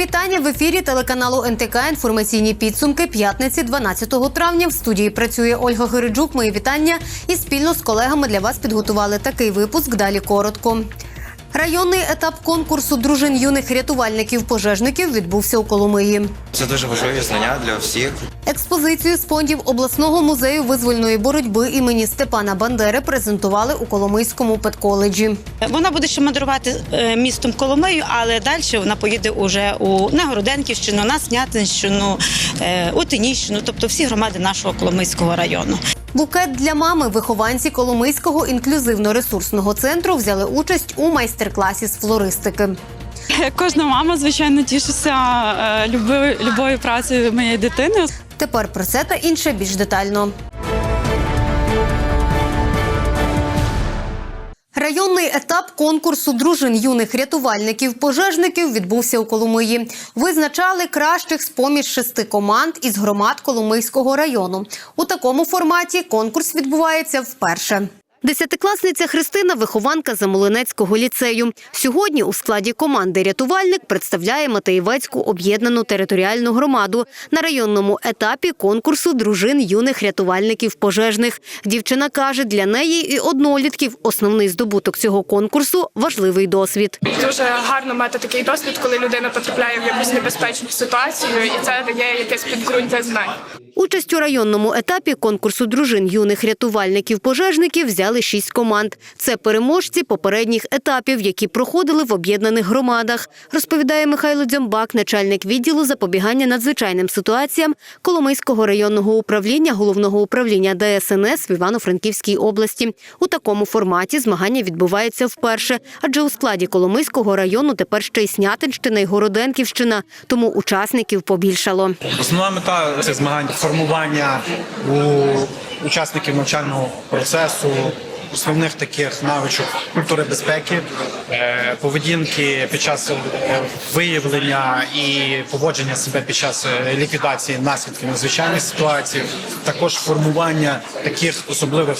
вітання в ефірі телеканалу НТК. Інформаційні підсумки п'ятниці 12 травня. В студії працює Ольга Гириджук. Мої вітання і спільно з колегами для вас підготували такий випуск. Далі коротко. Районний етап конкурсу дружин юних рятувальників пожежників відбувся у Коломиї. Це дуже важливі знання для всіх. Експозицію з фондів обласного музею визвольної боротьби імені Степана Бандери презентували у Коломийському педколеджі. Вона буде ще мандрувати е, містом Коломию, але далі вона поїде уже у на Городенківщину, на Снятинщину, е, у Тиніщину, тобто всі громади нашого Коломийського району. Букет для мами вихованці Коломийського інклюзивно-ресурсного центру взяли участь у майстер-класі з флористики. Кожна мама, звичайно, тішиться любою, любою працею моєї дитини. Тепер про це та інше більш детально. Районний етап конкурсу дружин юних рятувальників-пожежників відбувся у Коломиї. Визначали кращих з поміж шести команд із громад Коломийського району. У такому форматі конкурс відбувається вперше. Десятикласниця Христина вихованка Замолинецького ліцею. Сьогодні у складі команди рятувальник представляє Матеєвецьку об'єднану територіальну громаду на районному етапі конкурсу дружин юних рятувальників пожежних. Дівчина каже, для неї і однолітків основний здобуток цього конкурсу важливий досвід. Дуже гарно мати такий досвід, коли людина потрапляє в якусь небезпечну ситуацію, і це дає якесь підґрунтя знань. Участь у районному етапі конкурсу дружин юних рятувальників-пожежників взяли шість команд. Це переможці попередніх етапів, які проходили в об'єднаних громадах, розповідає Михайло Дзямбак, начальник відділу запобігання надзвичайним ситуаціям Коломийського районного управління головного управління ДСНС в Івано-Франківській області. У такому форматі змагання відбуваються вперше, адже у складі Коломийського району тепер ще й Снятинщина і Городенківщина, тому учасників побільшало. Основна мета цих змагань формування у учасників навчального процесу. Основних таких навичок культури безпеки, е, поведінки під час е, виявлення і поводження себе під час е, ліквідації наслідків надзвичайних ситуацій, також формування таких особливих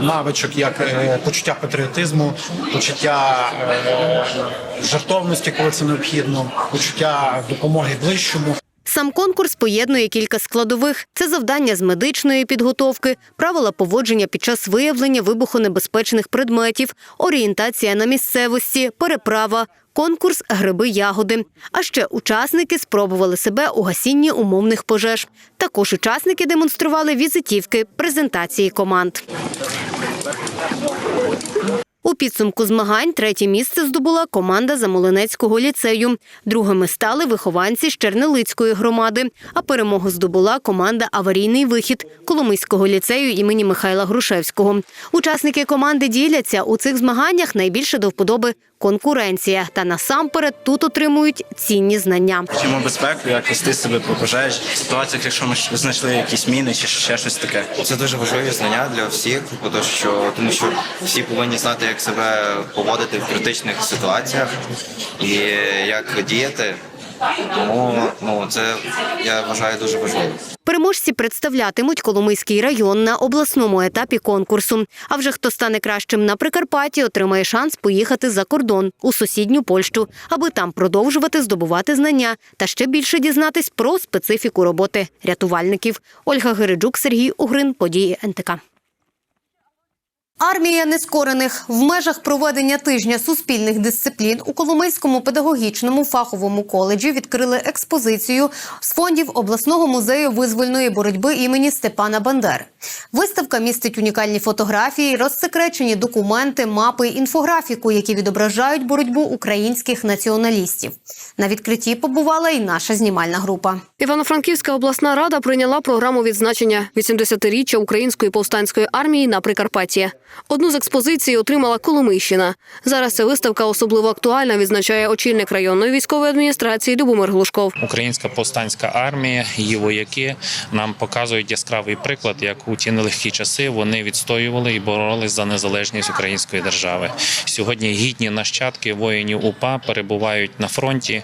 навичок, як почуття патріотизму, почуття жартовності, коли це необхідно, почуття допомоги ближчому. Сам конкурс поєднує кілька складових: це завдання з медичної підготовки, правила поводження під час виявлення вибухонебезпечних предметів, орієнтація на місцевості, переправа. Конкурс гриби ягоди. А ще учасники спробували себе у гасінні умовних пожеж. Також учасники демонстрували візитівки презентації команд. У підсумку змагань третє місце здобула команда Замолинецького ліцею. Другими стали вихованці з Чернелицької громади. А перемогу здобула команда Аварійний вихід Коломийського ліцею імені Михайла Грушевського. Учасники команди діляться у цих змаганнях найбільше до вподоби конкуренція. Та насамперед тут отримують цінні знання. Вчимо безпеку, як вести себе побажаєш пожежі, в ситуаціях, якщо ми знайшли якісь міни чи ще щось таке. Це дуже важливі знання для всіх, тому що тому що всі повинні знати, як себе поводити в критичних ситуаціях і як діяти. Тому ну це я вважаю дуже важливим. Переможці представлятимуть Коломийський район на обласному етапі конкурсу. А вже хто стане кращим на Прикарпатті, отримає шанс поїхати за кордон у сусідню Польщу, аби там продовжувати здобувати знання та ще більше дізнатись про специфіку роботи рятувальників. Ольга Гириджук, Сергій Угрин, події НТК. Армія нескорених в межах проведення тижня суспільних дисциплін у Коломийському педагогічному фаховому коледжі відкрили експозицію з фондів обласного музею визвольної боротьби імені Степана Бандери. Виставка містить унікальні фотографії, розсекречені документи, мапи, інфографіку, які відображають боротьбу українських націоналістів. На відкритті побувала і наша знімальна група. Івано-Франківська обласна рада прийняла програму відзначення 80-річчя української повстанської армії на Прикарпатті. Одну з експозицій отримала Коломийщина. Зараз ця виставка особливо актуальна, відзначає очільник районної військової адміністрації Любомир Глушков. Українська повстанська армія, її вояки нам показують яскравий приклад, як у ті нелегкі часи вони відстоювали і боролись за незалежність української держави. Сьогодні гідні нащадки воїнів УПА перебувають на фронті,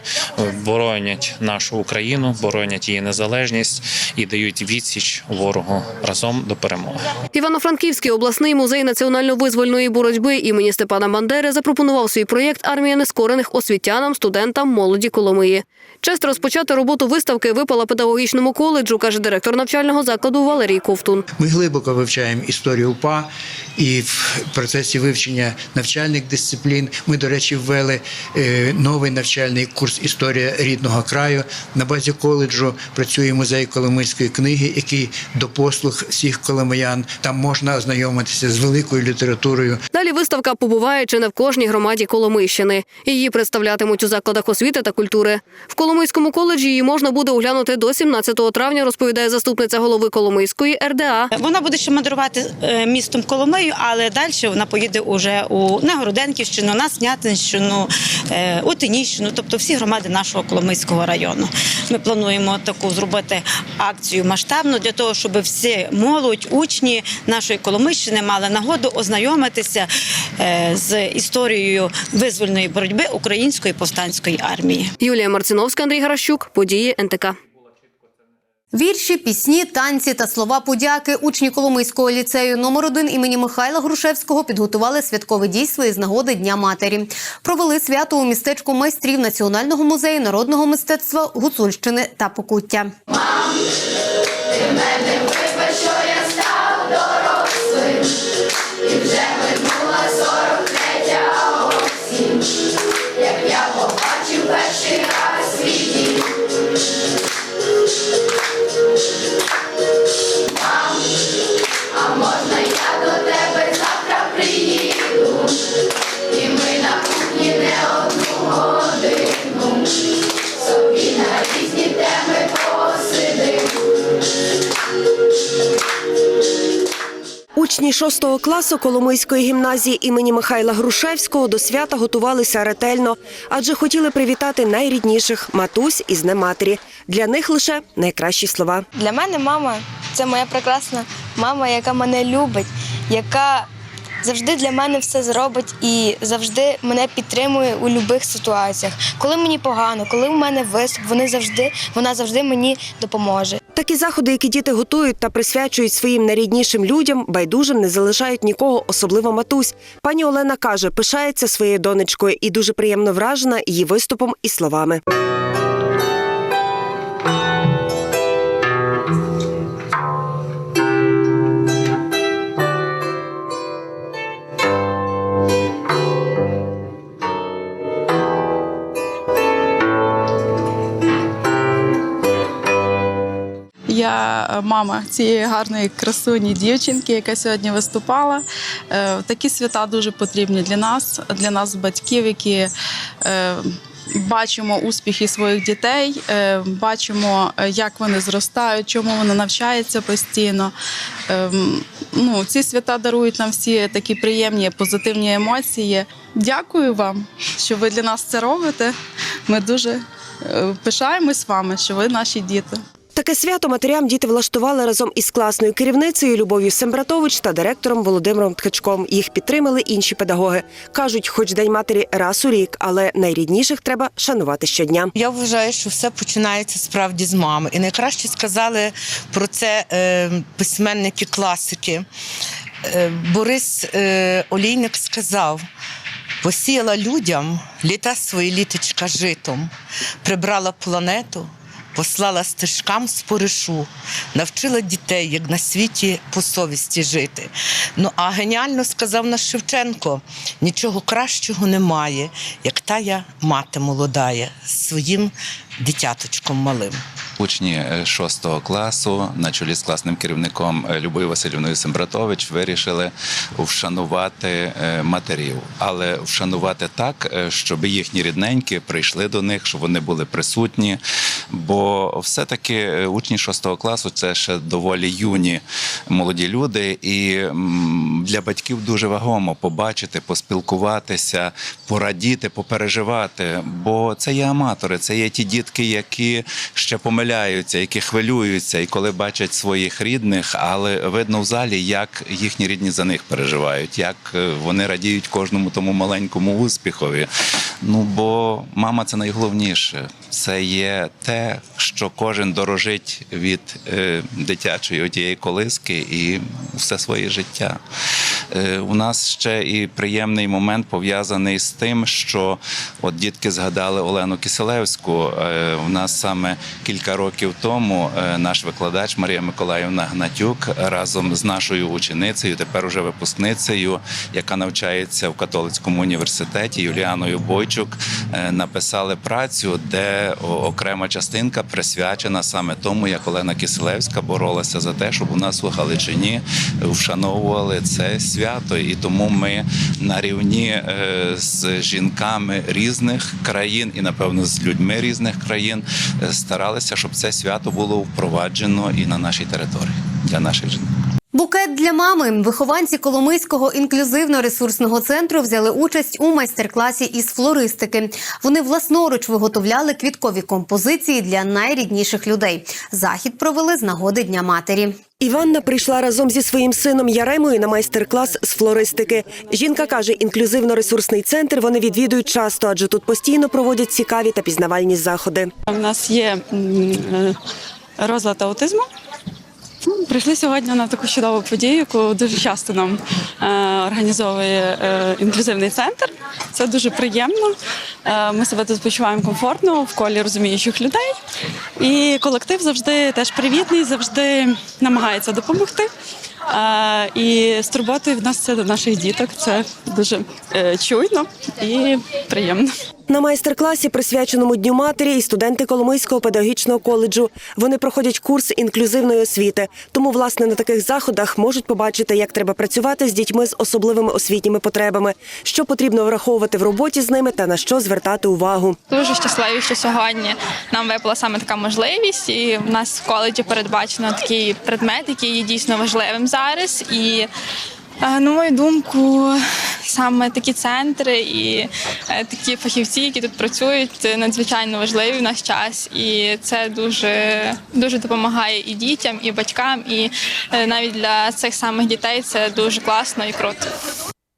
боронять нашу Україну, боронять її незалежність і дають відсіч ворогу разом до перемоги. Івано-Франківський обласний музей національно-визвольної боротьби імені Степана Бандери запропонував свій проєкт Армія нескорених освітянам, студентам, молоді Коломиї. Честь розпочати роботу виставки випала педагогічному коледжу, каже директор навчального закладу Валерій Ковтун. Ми глибоко вивчаємо історію УПА і в процесі вивчення навчальних дисциплін ми, до речі, ввели е, новий навчальний курс Історія рідного краю. На базі коледжу працює музей Коломийської книги, який до послуг всіх коломиян. Там можна ознайомитися з великою літературою, Далі виставка побуває чи не в кожній громаді Коломийщини. Її представлятимуть у закладах освіти та культури. В Коломийському коледжі її можна буде оглянути до 17 травня, розповідає заступниця голови Коломийської РДА. Вона буде ще мандрувати е, містом Коломию, але далі вона поїде уже у Негороденківщину, на Снятинщину, е, у Тинійщину, тобто всі громади нашого Коломийського району. Ми плануємо таку зробити акцію масштабну для того, щоб всі молодь, учні нашої Коломийщини мали нагоду ознайомитися е, з історією визвольної боротьби української повстанської армії. Юлія Марциновська, Андрій Гаращук. Події НТК. Вірші, пісні, танці та слова подяки учні Коломийського ліцею номер 1 імені Михайла Грушевського підготували святкове дійство із нагоди Дня матері. Провели свято у містечку майстрів Національного музею народного мистецтва Гуцульщини та Покуття. Учні 6 класу Коломийської гімназії імені Михайла Грушевського до свята готувалися ретельно, адже хотіли привітати найрідніших матусь із знематері. Для них лише найкращі слова. Для мене мама це моя прекрасна мама, яка мене любить, яка завжди для мене все зробить і завжди мене підтримує у будь-яких ситуаціях. Коли мені погано, коли в мене виступ, вони завжди, вона завжди мені допоможе. Такі заходи, які діти готують та присвячують своїм найріднішим людям, байдужим не залишають нікого, особливо матусь. Пані Олена каже, пишається своєю донечкою і дуже приємно вражена її виступом і словами. Я е, мама цієї гарної красуні дівчинки, яка сьогодні виступала. Е, Такі свята дуже потрібні для нас, для нас, батьків, які е, бачимо успіхи своїх дітей, бачимо, як вони зростають, чому вони навчаються постійно. Ну, ці свята дарують нам всі такі приємні, позитивні емоції. Дякую вам, що ви для нас це робите. Ми дуже пишаємось вами, що ви наші діти. Таке свято матерям діти влаштували разом із класною керівницею Любов'ю Сембратович та директором Володимиром Ткачком. Їх підтримали інші педагоги. кажуть, хоч день матері раз у рік, але найрідніших треба шанувати щодня. Я вважаю, що все починається справді з мами. І найкраще сказали про це е, письменники класики. Е, Борис е, Олійник сказав. Посіяла людям літа свої літочка житом, прибрала планету, послала стежкам споришу, навчила дітей, як на світі по совісті жити. Ну а геніально сказав наш Шевченко: нічого кращого немає, як тая мати молодая з своїм дитяточком малим. Учні 6 класу на чолі з класним керівником е, Любою Васильівною Сембратович вирішили вшанувати е, матерів, але вшанувати так, е, щоб їхні рідненькі прийшли до них, щоб вони були присутні. Бо все-таки е, учні 6 класу це ще доволі юні молоді люди, і для батьків дуже вагомо побачити, поспілкуватися, порадіти, попереживати. Бо це є аматори, це є ті дітки, які ще помиляються помиляються, які хвилюються, і коли бачать своїх рідних, але видно в залі, як їхні рідні за них переживають, як е, вони радіють кожному тому маленькому успіхові. Ну бо мама це найголовніше. Це є те, що кожен дорожить від е, дитячої тієї колиски і все своє життя. Е, У нас ще і приємний момент пов'язаний з тим, що от дітки згадали Олену Киселевську. Е, У нас саме кілька років тому е, наш викладач Марія Миколаївна Гнатюк разом з нашою ученицею, тепер уже випускницею, яка навчається в католицькому університеті Юліаною Бойчук, написали працю, де окрема частинка присвячена саме тому, як Олена Киселевська боролася за те, щоб у нас у Галичині вшановували це свято. І тому ми на рівні е, з жінками різних країн і, напевно, з людьми різних країн е, старалися, щоб це свято було впроваджено і на нашій території для наших жінок. Букет для мами. Вихованці Коломийського інклюзивно-ресурсного центру взяли участь у майстер-класі із флористики. Вони власноруч виготовляли квіткові композиції для найрідніших людей. Захід провели з нагоди Дня матері. Іванна прийшла разом зі своїм сином Яремою на майстер-клас з флористики. Жінка каже, інклюзивно-ресурсний центр вони відвідують часто, адже тут постійно проводять цікаві та пізнавальні заходи. У нас є е, розлад аутизму. Прийшли сьогодні на таку чудову подію, яку дуже часто нам е, організовує е, інклюзивний центр. Це дуже приємно. Е, ми себе тут почуваємо комфортно в колі розуміючих людей. І колектив завжди теж привітний, завжди намагається допомогти. І з турботою відноситься до наших діток. Це дуже е, чуйно і приємно. На майстер-класі, присвяченому Дню матері, і студенти Коломийського педагогічного коледжу. Вони проходять курс інклюзивної освіти. Тому, власне, на таких заходах можуть побачити, як треба працювати з дітьми з особливими освітніми потребами, що потрібно враховувати в роботі з ними та на що звертати увагу. Дуже щасливі, що сьогодні нам випала саме така можливість, і в нас в коледжі передбачено такий предмет, який є дійсно важливим зараз. І е, на мою думку, саме такі центри і е, такі фахівці, які тут працюють, надзвичайно важливі в наш час, і це дуже дуже допомагає і дітям, і батькам, і е, навіть для цих самих дітей це дуже класно і круто.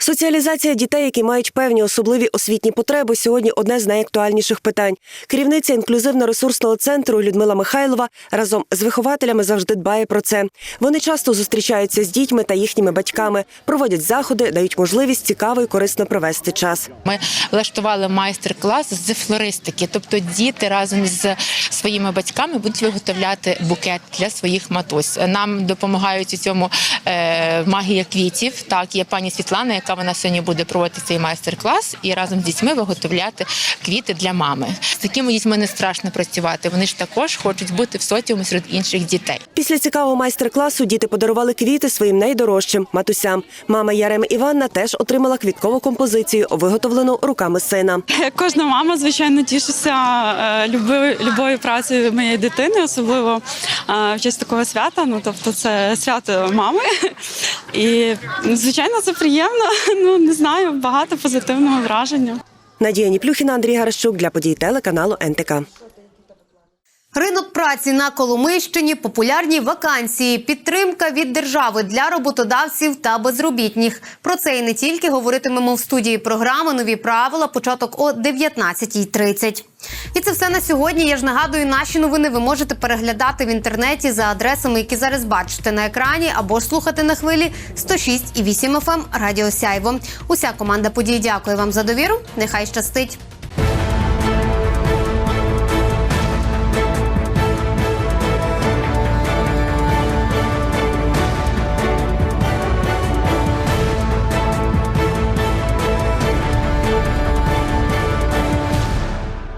Соціалізація дітей, які мають певні особливі освітні потреби, сьогодні одне з найактуальніших питань. Керівниця інклюзивно-ресурсного центру Людмила Михайлова разом з вихователями завжди дбає про це. Вони часто зустрічаються з дітьми та їхніми батьками, проводять заходи, дають можливість цікаво і корисно провести час. Ми влаштували майстер-клас з флористики, тобто діти разом з своїми батьками будуть виготовляти букет для своїх матусь. Нам допомагають у цьому е, магія квітів. Так, є пані Світлана, яка вона сьогодні буде проводити цей майстер-клас і разом з дітьми виготовляти квіти для мами. З такими дітьми не страшно працювати. Вони ж також хочуть бути в соціумі серед інших дітей. Після цікавого майстер-класу діти подарували квіти своїм найдорожчим матусям. Мама Ярем Іванна теж отримала квіткову композицію, виготовлену руками сина. Кожна мама, звичайно, тішиться е, люби, любою працею моєї дитини, особливо е, в честь такого свята. Ну тобто, це свято мами. І звичайно, це приємно. Ну не знаю, багато позитивного враження. Надія Ніплюхіна, Андрій Гарщук для подій телеканалу НТК. Ринок праці на Коломийщині, популярні вакансії, підтримка від держави для роботодавців та безробітних. Про це і не тільки говоритимемо в студії програми Нові правила. Початок о 19.30. І це все на сьогодні. Я ж нагадую, наші новини ви можете переглядати в інтернеті за адресами, які зараз бачите на екрані, або ж слухати на хвилі 106,8 FM Радіо Сяйво. Уся команда подій дякує вам за довіру. Нехай щастить.